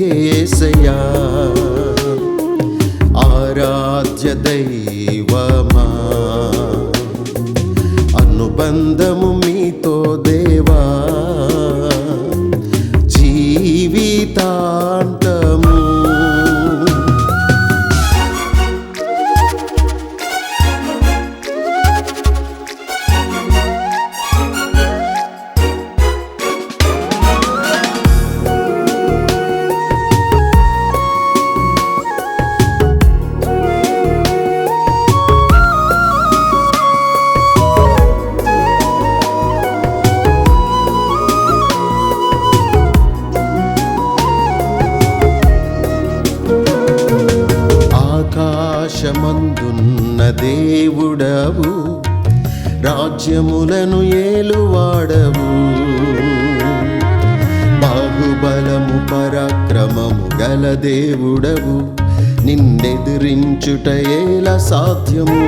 నీకేసయా ఆరాధ్య దైవమా. అనుబంధము మీతో దేవా. జీవితాంతము ఆకాశమందున్న దేవుడవు రాజ్యములను ఏలువాడవు. బాహుబలము పరాక్రమము గల దేవుడవు నిన్నెదిరించుట ఎలా సాధ్యము.